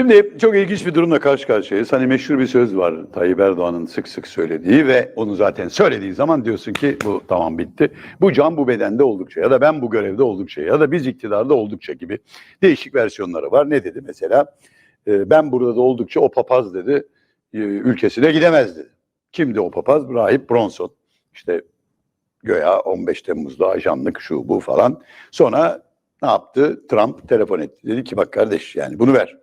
Şimdi çok ilginç bir durumla karşı karşıyayız. Hani meşhur bir söz var Tayyip Erdoğan'ın sık sık söylediği ve onu zaten söylediği zaman diyorsun ki bu tamam bitti. Bu can bu bedende oldukça ya da ben bu görevde oldukça ya da biz iktidarda oldukça gibi değişik versiyonları var. Ne dedi mesela? Ee, ben burada da oldukça o papaz dedi e, ülkesine gidemez dedi. Kimdi o papaz? Rahip Bronson. İşte göya 15 Temmuz'da ajanlık şu bu falan. Sonra ne yaptı? Trump telefon etti. Dedi ki bak kardeş yani bunu ver.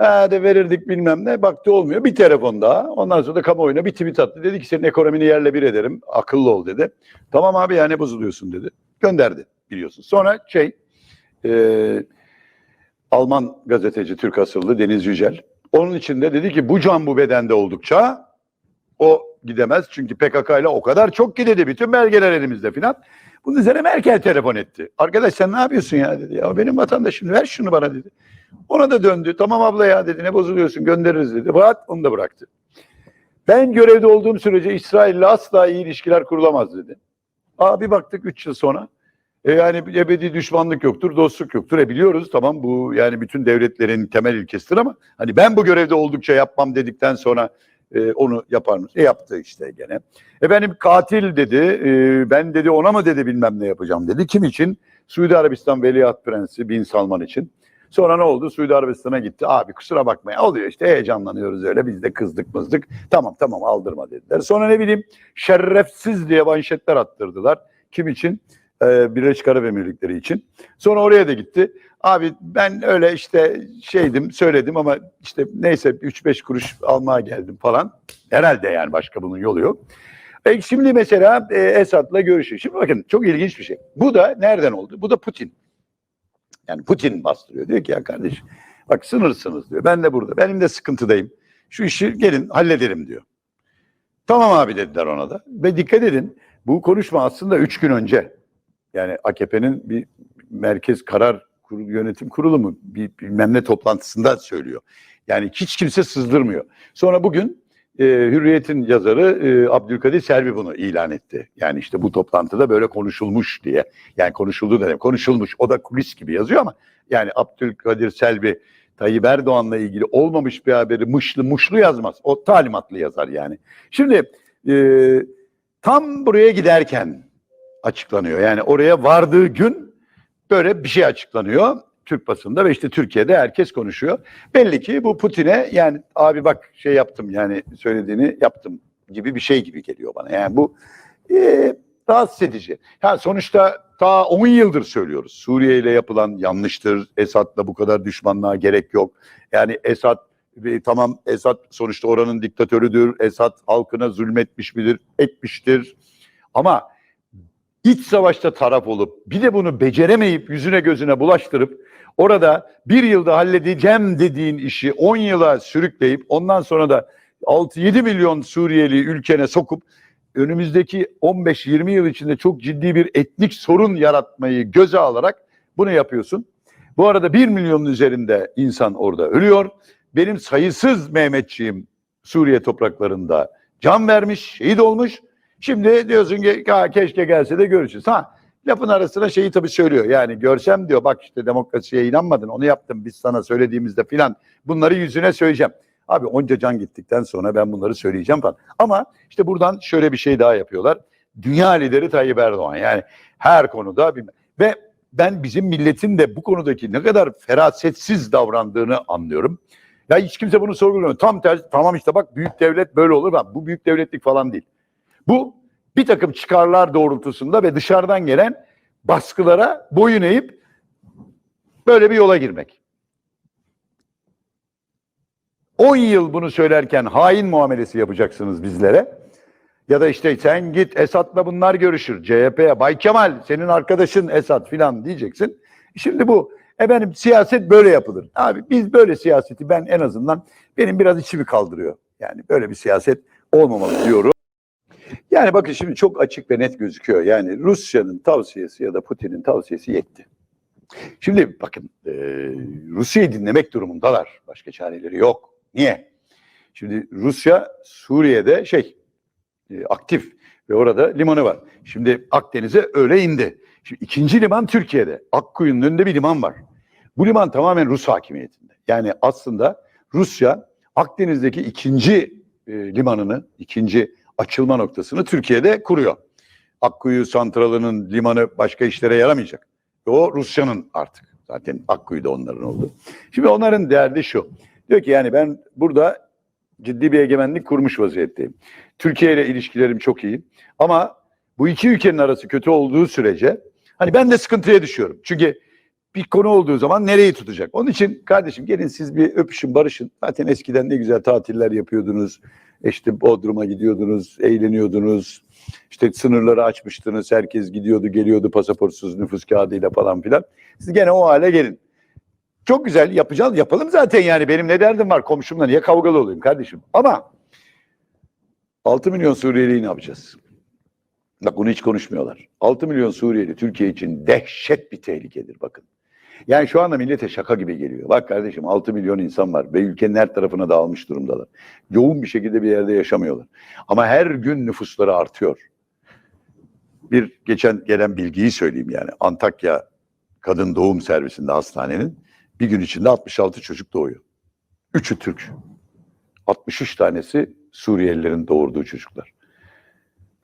De verirdik bilmem ne. Baktı olmuyor. Bir telefon daha. Ondan sonra da kamuoyuna bir tweet attı. Dedi ki senin ekonomini yerle bir ederim. Akıllı ol dedi. Tamam abi ya ne bozuluyorsun dedi. Gönderdi biliyorsun. Sonra şey e, Alman gazeteci Türk asıllı Deniz Yücel. Onun içinde dedi ki bu can bu bedende oldukça o gidemez. Çünkü PKK ile o kadar çok ki dedi. Bütün belgeler elimizde filan. Bunun üzerine Merkel telefon etti. Arkadaş sen ne yapıyorsun ya dedi. Ya benim vatandaşım ver şunu bana dedi. Ona da döndü. Tamam abla ya dedi. Ne bozuluyorsun göndeririz dedi. Rahat onu da bıraktı. Ben görevde olduğum sürece İsrail'le asla iyi ilişkiler kurulamaz dedi. Aa bir baktık 3 yıl sonra. E yani ebedi düşmanlık yoktur, dostluk yoktur. E biliyoruz tamam bu yani bütün devletlerin temel ilkesidir ama hani ben bu görevde oldukça yapmam dedikten sonra e, onu yapar mısın? E yaptı işte gene. E benim katil dedi. e, ben dedi ona mı dedi bilmem ne yapacağım dedi. Kim için? Suudi Arabistan Veliaht Prensi Bin Salman için. Sonra ne oldu? Suudi Arabistan'a gitti. Abi kusura bakmayın oluyor işte heyecanlanıyoruz öyle. Biz de kızdık mızdık. Tamam tamam aldırma dediler. Sonra ne bileyim şerefsiz diye manşetler attırdılar. Kim için? Ee, Birleşik Arap Emirlikleri için. Sonra oraya da gitti. Abi ben öyle işte şeydim söyledim ama işte neyse 3-5 kuruş almaya geldim falan. Herhalde yani başka bunun yolu yok. E şimdi mesela e, Esad'la görüşüyor. Şimdi bakın çok ilginç bir şey. Bu da nereden oldu? Bu da Putin. Yani Putin bastırıyor. Diyor ki ya kardeş bak sınırsınız diyor. Ben de burada. Benim de sıkıntıdayım. Şu işi gelin halledelim diyor. Tamam abi dediler ona da. Ve dikkat edin bu konuşma aslında üç gün önce. Yani AKP'nin bir merkez karar kurulu, yönetim kurulu mu bir bilmem ne toplantısında söylüyor. Yani hiç kimse sızdırmıyor. Sonra bugün e, Hürriyet'in yazarı e, Abdülkadir Selvi bunu ilan etti. Yani işte bu toplantıda böyle konuşulmuş diye. Yani konuşuldu dedim. Konuşulmuş. O da kulis gibi yazıyor ama yani Abdülkadir Selvi Tayyip Erdoğan'la ilgili olmamış bir haberi mışlı muşlu yazmaz. O talimatlı yazar yani. Şimdi e, tam buraya giderken açıklanıyor. Yani oraya vardığı gün böyle bir şey açıklanıyor. Türk basında ve işte Türkiye'de herkes konuşuyor. Belli ki bu Putin'e yani abi bak şey yaptım yani söylediğini yaptım gibi bir şey gibi geliyor bana. Yani bu e, rahatsız edici. Ha, sonuçta ta 10 yıldır söylüyoruz. Suriye ile yapılan yanlıştır. Esad'la bu kadar düşmanlığa gerek yok. Yani Esad e, tamam Esad sonuçta oranın diktatörüdür. Esad halkına zulmetmiş midir? Etmiştir. Ama iç savaşta taraf olup bir de bunu beceremeyip yüzüne gözüne bulaştırıp orada bir yılda halledeceğim dediğin işi 10 yıla sürükleyip ondan sonra da 6-7 milyon Suriyeli ülkene sokup önümüzdeki 15-20 yıl içinde çok ciddi bir etnik sorun yaratmayı göze alarak bunu yapıyorsun. Bu arada 1 milyonun üzerinde insan orada ölüyor. Benim sayısız Mehmetçiğim Suriye topraklarında can vermiş, şehit olmuş. Şimdi diyorsun ki "Ya keşke gelse de görüşürüz. Ha lafın arasına şeyi tabii söylüyor. Yani görsem diyor bak işte demokrasiye inanmadın onu yaptım biz sana söylediğimizde filan bunları yüzüne söyleyeceğim. Abi onca can gittikten sonra ben bunları söyleyeceğim falan. Ama işte buradan şöyle bir şey daha yapıyorlar. Dünya lideri Tayyip Erdoğan yani her konuda bir... ve ben bizim milletin de bu konudaki ne kadar ferasetsiz davrandığını anlıyorum. Ya hiç kimse bunu sorgulamıyor. Tam tersi tamam işte bak büyük devlet böyle olur. Bak, bu büyük devletlik falan değil. Bu bir takım çıkarlar doğrultusunda ve dışarıdan gelen baskılara boyun eğip böyle bir yola girmek. 10 yıl bunu söylerken hain muamelesi yapacaksınız bizlere. Ya da işte sen git Esat'la bunlar görüşür. CHP'ye Bay Kemal senin arkadaşın Esat filan diyeceksin. Şimdi bu efendim siyaset böyle yapılır. Abi biz böyle siyaseti ben en azından benim biraz içimi kaldırıyor. Yani böyle bir siyaset olmamalı diyorum. Yani bakın şimdi çok açık ve net gözüküyor. Yani Rusya'nın tavsiyesi ya da Putin'in tavsiyesi yetti. Şimdi bakın e, Rusya'yı dinlemek durumundalar. Başka çareleri yok. Niye? Şimdi Rusya Suriye'de şey e, aktif ve orada limanı var. Şimdi Akdeniz'e öyle indi. Şimdi ikinci liman Türkiye'de. Akkuyu'nun önünde bir liman var. Bu liman tamamen Rus hakimiyetinde. Yani aslında Rusya Akdeniz'deki ikinci e, limanını, ikinci açılma noktasını Türkiye'de kuruyor. Akkuyu santralının limanı başka işlere yaramayacak. O Rusya'nın artık. Zaten Akkuyu da onların oldu. Şimdi onların derdi şu. Diyor ki yani ben burada ciddi bir egemenlik kurmuş vaziyetteyim. Türkiye ile ilişkilerim çok iyi. Ama bu iki ülkenin arası kötü olduğu sürece hani ben de sıkıntıya düşüyorum. Çünkü bir konu olduğu zaman nereyi tutacak? Onun için kardeşim gelin siz bir öpüşün, barışın. Zaten eskiden ne güzel tatiller yapıyordunuz. İşte Bodrum'a gidiyordunuz, eğleniyordunuz. İşte sınırları açmıştınız. Herkes gidiyordu, geliyordu pasaportsuz nüfus kağıdıyla falan filan. Siz gene o hale gelin. Çok güzel yapacağız. Yapalım zaten yani. Benim ne derdim var komşumla niye kavgalı olayım kardeşim? Ama 6 milyon Suriyeli'yi ne yapacağız? Bak bunu hiç konuşmuyorlar. 6 milyon Suriyeli Türkiye için dehşet bir tehlikedir bakın. Yani şu anda millete şaka gibi geliyor. Bak kardeşim 6 milyon insan var ve ülkenin her tarafına dağılmış durumdalar. Yoğun bir şekilde bir yerde yaşamıyorlar. Ama her gün nüfusları artıyor. Bir geçen gelen bilgiyi söyleyeyim yani. Antakya Kadın Doğum Servisinde hastanenin bir gün içinde 66 çocuk doğuyor. Üçü Türk. 63 tanesi Suriyelilerin doğurduğu çocuklar.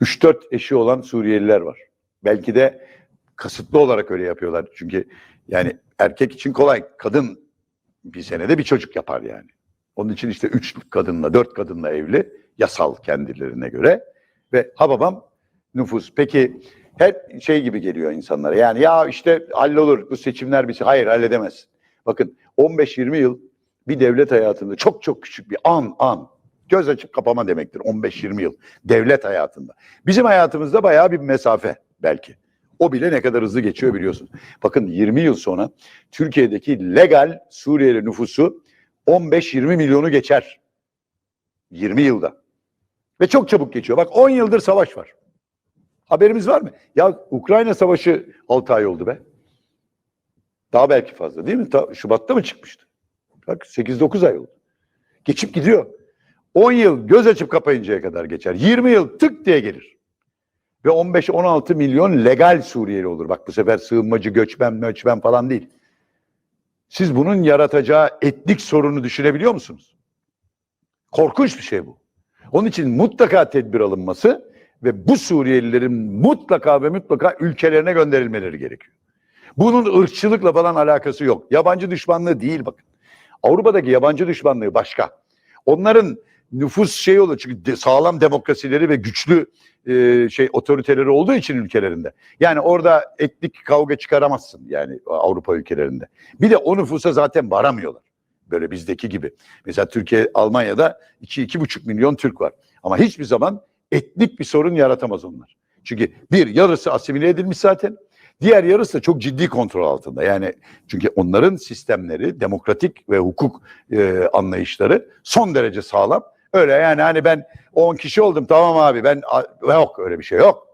3-4 eşi olan Suriyeliler var. Belki de kasıtlı olarak öyle yapıyorlar. Çünkü yani erkek için kolay. Kadın bir senede bir çocuk yapar yani. Onun için işte üç kadınla, dört kadınla evli. Yasal kendilerine göre. Ve ha babam nüfus. Peki hep şey gibi geliyor insanlara. Yani ya işte hallolur bu seçimler bir şey. Hayır halledemez. Bakın 15-20 yıl bir devlet hayatında çok çok küçük bir an an göz açıp kapama demektir 15-20 yıl devlet hayatında. Bizim hayatımızda bayağı bir mesafe belki. O bile ne kadar hızlı geçiyor biliyorsun. Bakın 20 yıl sonra Türkiye'deki legal Suriyeli nüfusu 15-20 milyonu geçer. 20 yılda. Ve çok çabuk geçiyor. Bak 10 yıldır savaş var. Haberimiz var mı? Ya Ukrayna savaşı 6 ay oldu be. Daha belki fazla değil mi? Ta, Şubat'ta mı çıkmıştı? Bak 8-9 ay oldu. Geçip gidiyor. 10 yıl göz açıp kapayıncaya kadar geçer. 20 yıl tık diye gelir. Ve 15-16 milyon legal Suriyeli olur. Bak bu sefer sığınmacı, göçmen, möçmen falan değil. Siz bunun yaratacağı etnik sorunu düşünebiliyor musunuz? Korkunç bir şey bu. Onun için mutlaka tedbir alınması ve bu Suriyelilerin mutlaka ve mutlaka ülkelerine gönderilmeleri gerekiyor. Bunun ırkçılıkla falan alakası yok. Yabancı düşmanlığı değil bakın. Avrupa'daki yabancı düşmanlığı başka. Onların nüfus şey olur çünkü de, sağlam demokrasileri ve güçlü e, şey otoriteleri olduğu için ülkelerinde. Yani orada etnik kavga çıkaramazsın yani Avrupa ülkelerinde. Bir de o nüfusa zaten varamıyorlar. Böyle bizdeki gibi. Mesela Türkiye, Almanya'da 2-2,5 milyon Türk var. Ama hiçbir zaman etnik bir sorun yaratamaz onlar. Çünkü bir yarısı asimile edilmiş zaten. Diğer yarısı da çok ciddi kontrol altında. Yani çünkü onların sistemleri, demokratik ve hukuk e, anlayışları son derece sağlam. Öyle yani hani ben 10 kişi oldum tamam abi ben yok öyle bir şey yok.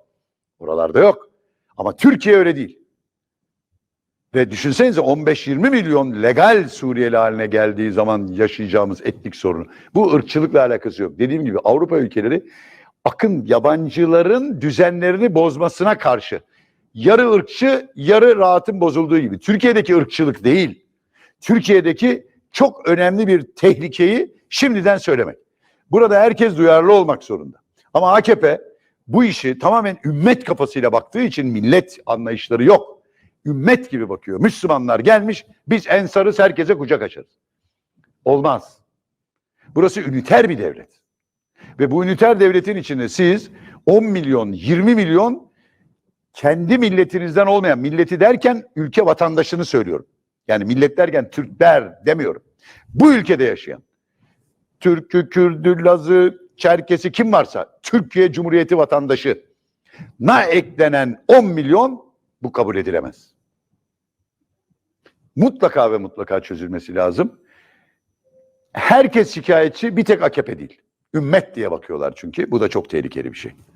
Buralarda yok. Ama Türkiye öyle değil. Ve düşünsenize 15-20 milyon legal Suriyeli haline geldiği zaman yaşayacağımız etnik sorunu. Bu ırkçılıkla alakası yok. Dediğim gibi Avrupa ülkeleri akın yabancıların düzenlerini bozmasına karşı yarı ırkçı, yarı rahatın bozulduğu gibi. Türkiye'deki ırkçılık değil. Türkiye'deki çok önemli bir tehlikeyi şimdiden söylemek. Burada herkes duyarlı olmak zorunda. Ama AKP bu işi tamamen ümmet kafasıyla baktığı için millet anlayışları yok. Ümmet gibi bakıyor. Müslümanlar gelmiş, biz ensarız herkese kucak açarız. Olmaz. Burası üniter bir devlet. Ve bu üniter devletin içinde siz 10 milyon, 20 milyon kendi milletinizden olmayan, milleti derken ülke vatandaşını söylüyorum. Yani millet derken Türkler demiyorum. Bu ülkede yaşayan, Türk'ü, Kürd'ü, Laz'ı, Çerkes'i kim varsa Türkiye Cumhuriyeti vatandaşı na eklenen 10 milyon bu kabul edilemez. Mutlaka ve mutlaka çözülmesi lazım. Herkes şikayetçi bir tek AKP değil. Ümmet diye bakıyorlar çünkü. Bu da çok tehlikeli bir şey.